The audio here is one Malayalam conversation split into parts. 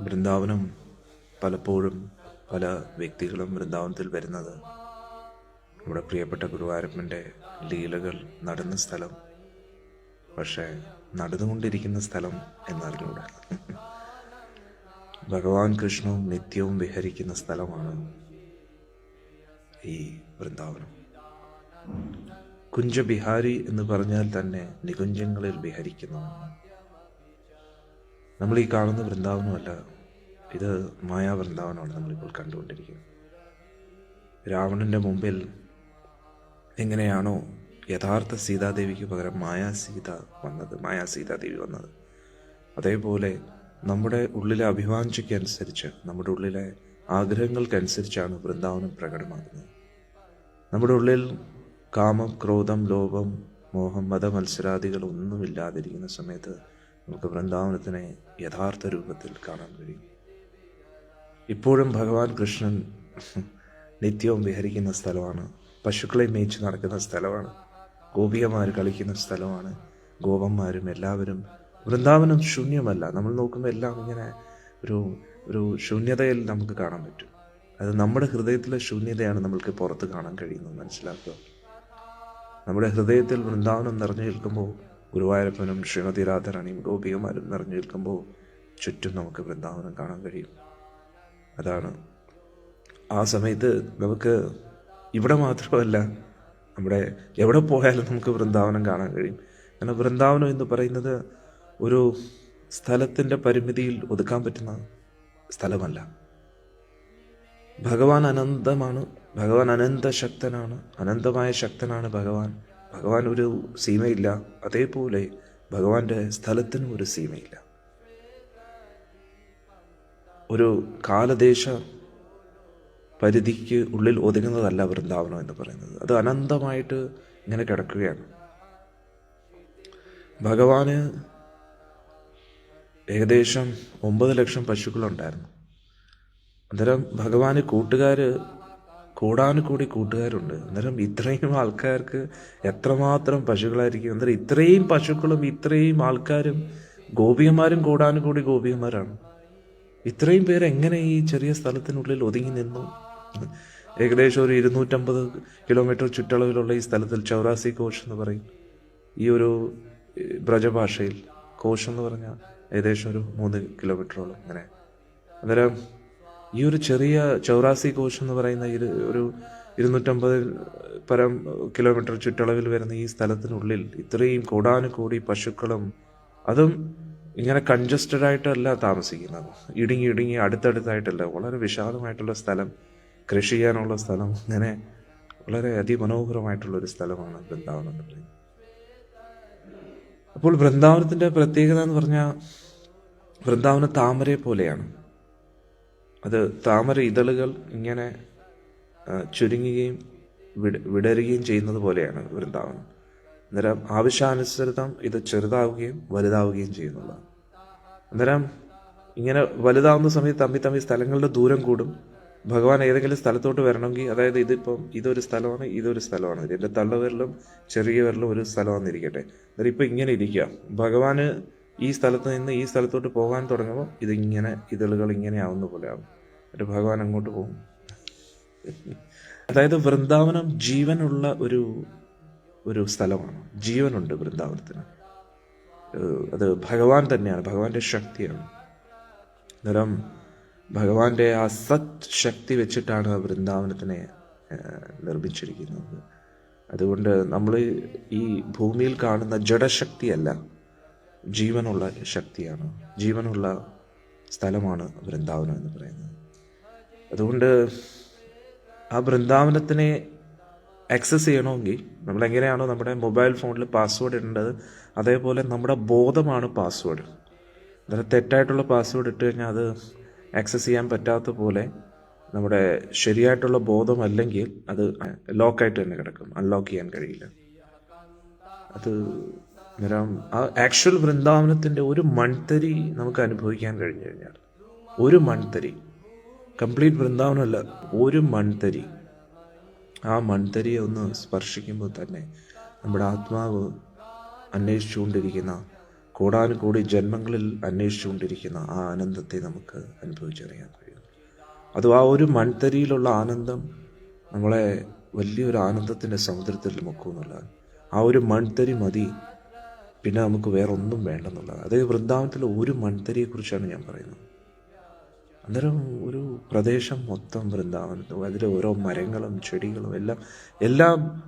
വൃന്ദാവനം പലപ്പോഴും പല വ്യക്തികളും വൃന്ദാവനത്തിൽ വരുന്നത്. നമ്മുടെ പ്രിയപ്പെട്ട ഗുരുവായൂരപ്പന്റെ ലീലകൾ നടന്ന സ്ഥലം പക്ഷേ നടന്നുകൊണ്ടിരിക്കുന്ന സ്ഥലം എന്നറിഞ്ഞൂടെ ഭഗവാൻ കൃഷ്ണവും നിത്യവും വിഹരിക്കുന്ന സ്ഥലമാണ് ഈ വൃന്ദാവനം. കുഞ്ചബിഹാരി എന്ന് പറഞ്ഞാൽ തന്നെ നികുഞ്ചങ്ങളിൽ വിഹരിക്കുന്നതാണ്. നമ്മൾ ഈ കാണുന്ന വൃന്ദാവനമല്ല. ഇത് മായാ വൃന്ദാവനമാണ് നമ്മളിപ്പോൾ കണ്ടുകൊണ്ടിരിക്കുന്നത്. രാവണന്റെ മുമ്പിൽ എങ്ങനെയാണോ യഥാർത്ഥ സീതാദേവിക്ക് പകരം മായാ സീത വന്നത് മായാ സീതാദേവി വന്നത്. അതേപോലെ നമ്മുടെ ഉള്ളിലെ അഭിവാഞ്ചയ്ക്കനുസരിച്ച് നമ്മുടെ ഉള്ളിലെ ആഗ്രഹങ്ങൾക്കനുസരിച്ചാണ് വൃന്ദാവനം പ്രകടമാകുന്നത്. നമ്മുടെ ഉള്ളിൽ കാമം ക്രോധം ലോഭം മോഹം മതമത്സരാദികൾ ഒന്നുമില്ലാതിരിക്കുന്ന സമയത്ത് നമുക്ക് വൃന്ദാവനത്തിനെ യഥാർത്ഥ രൂപത്തിൽ കാണാൻ കഴിയും. ഇപ്പോഴും ഭഗവാൻ കൃഷ്ണൻ നിത്യവും വിഹരിക്കുന്ന സ്ഥലമാണ് പശുക്കളെ മേയിച്ച് നടക്കുന്ന സ്ഥലമാണ് ഗോപികമാർ കളിക്കുന്ന സ്ഥലമാണ് ഗോപന്മാരും എല്ലാവരും വൃന്ദാവനം ശൂന്യമല്ല. നമ്മൾ നോക്കുമ്പോൾ എല്ലാം ഇങ്ങനെ ഒരു ഒരു ശൂന്യതയിൽ നമുക്ക് കാണാൻ പറ്റും. അത് നമ്മുടെ ഹൃദയത്തിലെ ശൂന്യതയാണ് നമ്മൾക്ക് പുറത്ത് കാണാൻ കഴിയുന്നത് മനസ്സിലാക്കുക. നമ്മുടെ ഹൃദയത്തിൽ വൃന്ദാവനം നിറഞ്ഞു നിൽക്കുമ്പോൾ ഗുരുവായൂരപ്പനും ശ്രീമതി രാധാറാണിയും ഗോപികമാരും നിറഞ്ഞു നിൽക്കുമ്പോൾ ചുറ്റും നമുക്ക് വൃന്ദാവനം കാണാൻ കഴിയും. അതാണ്. ആ സമയത്ത് നമുക്ക് ഇവിടെ മാത്രമല്ല നമ്മുടെ എവിടെ പോയാലും നമുക്ക് വൃന്ദാവനം കാണാൻ കഴിയും. കാരണം വൃന്ദാവനം എന്ന് പറയുന്നത് ഒരു സ്ഥലത്തിന്റെ പരിമിതിയിൽ ഒതുക്കാൻ പറ്റുന്ന സ്ഥലമല്ല. ഭഗവാൻ അനന്തമാണ് ഭഗവാൻ അനന്തശക്തനാണ് അനന്തമായ ശക്തനാണ് ഭഗവാൻ. ഭഗവാൻ ഒരു സീമയില്ല. അതേപോലെ ഭഗവാന്റെ സ്ഥലത്തിനും ഒരു സീമയില്ല. ഒരു കാലദേശ പരിധിക്ക് ഉള്ളിൽ ഒതുങ്ങുന്നതല്ല വൃന്ദാവനം എന്ന് പറയുന്നത്. അത് അനന്തമായിട്ട് ഇങ്ങനെ കിടക്കുകയാണ്. ഭഗവാന് ഏകദേശം ഒമ്പത് ലക്ഷം പശുക്കളുണ്ടായിരുന്നു. അന്നേരം ഭഗവാന് കൂട്ടുകാർ കൂടാനുകൂടി കൂട്ടുകാരുണ്ട്. അന്നേരം ഇത്രയും ആൾക്കാർക്ക് എത്രമാത്രം പശുക്കളായിരിക്കും? അന്നേരം ഇത്രയും പശുക്കളും ഇത്രയും ആൾക്കാരും ഗോപികന്മാരും കൂടാനുകൂടി ഗോപികന്മാരാണ് ഇത്രയും പേര് എങ്ങനെ ഈ ചെറിയ സ്ഥലത്തിനുള്ളിൽ ഒതുങ്ങി നിന്നു? ഏകദേശം ഒരു ഇരുന്നൂറ്റമ്പത് കിലോമീറ്റർ ചുറ്റളവിലുള്ള ഈ സ്ഥലത്തിൽ ചൗറാസി കോഷ് എന്ന് പറയും. ഈ ഒരു ബ്രജഭാഷയിൽ കോഷ് എന്ന് പറഞ്ഞാൽ ഏകദേശം ഒരു മൂന്ന് കിലോമീറ്ററോളം അങ്ങനെ അന്നേരം ഈ ഒരു ചെറിയ ചൗറാസി കോഷ് എന്ന് പറയുന്ന ഇരു ഒരു ഇരുന്നൂറ്റമ്പത് പരം കിലോമീറ്റർ ചുറ്റളവിൽ വരുന്ന ഈ സ്ഥലത്തിനുള്ളിൽ ഇത്രയും കൂടാനുകൂടി പശുക്കളും അതും ഇങ്ങനെ കൺജസ്റ്റഡ് ആയിട്ടല്ല താമസിക്കുന്നത്. ഇടുങ്ങി ഇടുങ്ങി അടുത്തടുത്തായിട്ടല്ല. വളരെ വിശാലമായിട്ടുള്ള സ്ഥലം. കൃഷി ചെയ്യാനുള്ള സ്ഥലം. ഇങ്ങനെ വളരെ അതിമനോഹരമായിട്ടുള്ള ഒരു സ്ഥലമാണ് വൃന്ദാവനം എന്ന് പറയുന്നത്. അപ്പോൾ വൃന്ദാവനത്തിന്റെ പ്രത്യേകത എന്ന് പറഞ്ഞാൽ വൃന്ദാവനം താമരയെ പോലെയാണ്. അത് താമര ഇതളുകൾ ഇങ്ങനെ ചുരുങ്ങുകയും വിട വിടരുകയും ചെയ്യുന്നത് പോലെയാണ് വൃന്ദാവനം അന്നേരം ആവശ്യാനുസൃതം ഇത് ചെറുതാവുകയും വലുതാവുകയും ചെയ്യുന്നതാണ് അന്നേരം ഇങ്ങനെ വലുതാവുന്ന സമയത്ത് തമ്മി തമ്മി സ്ഥലങ്ങളുടെ ദൂരം കൂടും. ഭഗവാൻ ഏതെങ്കിലും സ്ഥലത്തോട്ട് വരണമെങ്കിൽ അതായത് ഇതിപ്പം ഇതൊരു സ്ഥലമാണ് ഇതൊരു സ്ഥലമാണ്. ഇതിന്റെ തള്ളവിരലും ചെറിയ വിരലും ഒരു സ്ഥലമാണെന്നിരിക്കട്ടെ അന്നേരം ഇപ്പം ഇങ്ങനെ ഇരിക്കുക. ഭഗവാന് ഈ സ്ഥലത്ത് നിന്ന് ഈ സ്ഥലത്തോട്ട് പോകാൻ തുടങ്ങുമ്പോൾ ഇതിങ്ങനെ ഇതളുകൾ ഇങ്ങനെ ആവുന്ന പോലെ എന്നിട്ട് ഭഗവാൻ അങ്ങോട്ട് പോകും. അതായത് വൃന്ദാവനം ജീവനുള്ള ഒരു ഒരു സ്ഥലമാണ്. ജീവനുണ്ട് വൃന്ദാവനത്തിന്. അത് ഭഗവാൻ തന്നെയാണ് ഭഗവാന്റെ ശക്തിയാണ്. അന്നേരം ഭഗവാന്റെ ആ സത് ശക്തി വെച്ചിട്ടാണ് വൃന്ദാവനത്തിനെ നിർമ്മിച്ചിരിക്കുന്നത്. അതുകൊണ്ട് നമ്മൾ ഈ ഭൂമിയിൽ കാണുന്ന ജഡശക്തിയല്ല ജീവനുള്ള ശക്തിയാണ്. ജീവനുള്ള സ്ഥലമാണ് വൃന്ദാവനം എന്ന് പറയുന്നത്. അതുകൊണ്ട് ആ വൃന്ദാവനത്തിനെ ആക്സസ് ചെയ്യണമെങ്കിൽ നമ്മൾ എങ്ങനെയാണോ നമ്മുടെ മൊബൈൽ ഫോണിൽ പാസ്വേഡ് ഇടേണ്ടത് അതേപോലെ നമ്മുടെ ബോധമാണ് പാസ്വേഡ് അതായത് തെറ്റായിട്ടുള്ള പാസ്വേഡ് ഇട്ട് കഴിഞ്ഞാൽ അത് ആക്സസ് ചെയ്യാൻ പറ്റാത്ത പോലെ നമ്മുടെ ശരിയായിട്ടുള്ള ബോധം അല്ലെങ്കിൽ അത് ലോക്കായിട്ട് തന്നെ കിടക്കും അൺലോക്ക് ചെയ്യാൻ കഴിയില്ല. അത് ആ ആക്ച്വൽ വൃന്ദാവനത്തിന്റെ ഒരു മൺതരി നമുക്ക് അനുഭവിക്കാൻ കഴിഞ്ഞു കഴിഞ്ഞാൽ ഒരു മൺതരി കംപ്ലീറ്റ് വൃന്ദാവനമല്ല ഒരു മൺതരി. ആ മൺതരിയെ ഒന്ന് സ്പർശിക്കുമ്പോൾ തന്നെ നമ്മുടെ ആത്മാവ് അന്വേഷിച്ചുകൊണ്ടിരിക്കുന്ന കോടാനുകോടി ജന്മങ്ങളിൽ അന്വേഷിച്ചുകൊണ്ടിരിക്കുന്ന ആ ആനന്ദത്തെ നമുക്ക് അനുഭവിച്ചറിയാൻ കഴിയും. അതും ആ ഒരു മൺതരിയിലുള്ള ആനന്ദം നമ്മളെ വലിയൊരു ആനന്ദത്തിന്റെ സമുദ്രത്തിൽ മുക്കുമെന്നുള്ളതാണ് ആ ഒരു മൺതരി മതി പിന്നെ നമുക്ക് വേറെ ഒന്നും വേണ്ടെന്നുള്ളത് അതായത് വൃന്ദാവനത്തിലെ ഒരു മൺതരിയെക്കുറിച്ചാണ് ഞാൻ പറയുന്നത്. അന്നേരം ഒരു പ്രദേശം മൊത്തം വൃന്ദാവനത്തും അതിലെ ഓരോ മരങ്ങളും ചെടികളും എല്ലാം എല്ലാം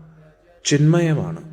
ചിന്മയമാണ്.